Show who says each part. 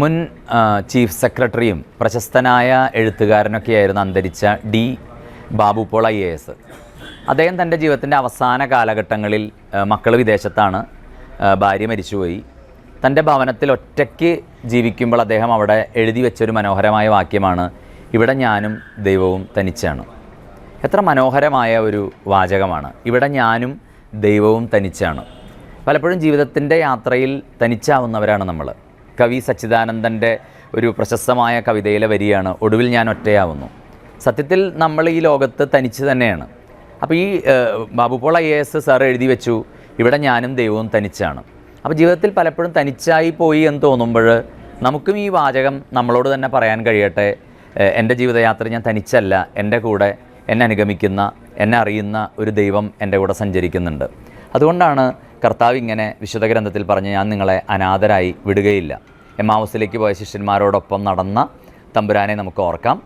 Speaker 1: മുൻ ചീഫ് സെക്രട്ടറിയും പ്രശസ്തനായ എഴുത്തുകാരനൊക്കെയായിരുന്നു അന്തരിച്ച D Babu Paul I A S. അദ്ദേഹം തന്റെ ജീവിതത്തിന്റെ അവസാന കാലഘട്ടങ്ങളിൽ മക്കൾ വിദേശത്താണ് ഭാര്യ മരിച്ചുപോയി. തന്റെ ഭവനത്തിൽ ഒറ്റയ്ക്ക് ജീവിക്കുമ്പോൾ അദ്ദേഹം അവിടെ എഴുതി വെച്ചൊരു മനോഹരമായ വാക്യമാണ് ഇവിടെ ഞാനും ദൈവവും തനിച്ചാണ്. എത്ര മനോഹരമായ ഒരു വാചകമാണ് ഇവിടെ ഞാനും ദൈവവും തനിച്ചാണ്. പലപ്പോഴും ജീവിതത്തിന്റെ യാത്രയിൽ തനിച്ചാവുന്നവരാണ് നമ്മൾ കവി സച്ചിദാനന്ദന്റെ ഒരു പ്രശസ്തമായ കവിതയിലെ വരിയാണ് ഒടുവിൽ ഞാൻ ഒറ്റയാവുന്നു സത്യത്തിൽ നമ്മൾ ഈ ലോകത്ത് തനിച്ച് തന്നെയാണ്. അപ്പോൾ ഈ Babu Paul Babu Paul I A S sir എഴുതി വെച്ചു ഇവിടെ ഞാനും ദൈവവും തനിച്ചാണ്. അപ്പോൾ ജീവിതത്തിൽ പലപ്പോഴും തനിച്ചായി പോയി എന്ന് തോന്നുമ്പോൾ നമുക്കും ഈ വാചകം നമ്മളോട് തന്നെ പറയാൻ കഴിയട്ടെ. എന്റെ ജീവിതയാത്ര ഞാൻ തനിച്ചല്ല എന്റെ കൂടെ എന്നെ അനുഗമിക്കുന്ന എന്നെ അറിയുന്ന ഒരു ദൈവം എന്റെ കൂടെ സഞ്ചരിക്കുന്നുണ്ട്. അതുകൊണ്ടാണ് കർത്താവ് ഇങ്ങനെ വിശുദ്ധ ഗ്രന്ഥത്തിൽ പറഞ്ഞ് ഞാൻ നിങ്ങളെ അനാഥരായി വിടുകയില്ല. എമാവസിലേക്ക് പോയ ശിഷ്യന്മാരോടൊപ്പം നടന്ന തമ്പുരാനെ നമുക്ക് ഓർക്കാം.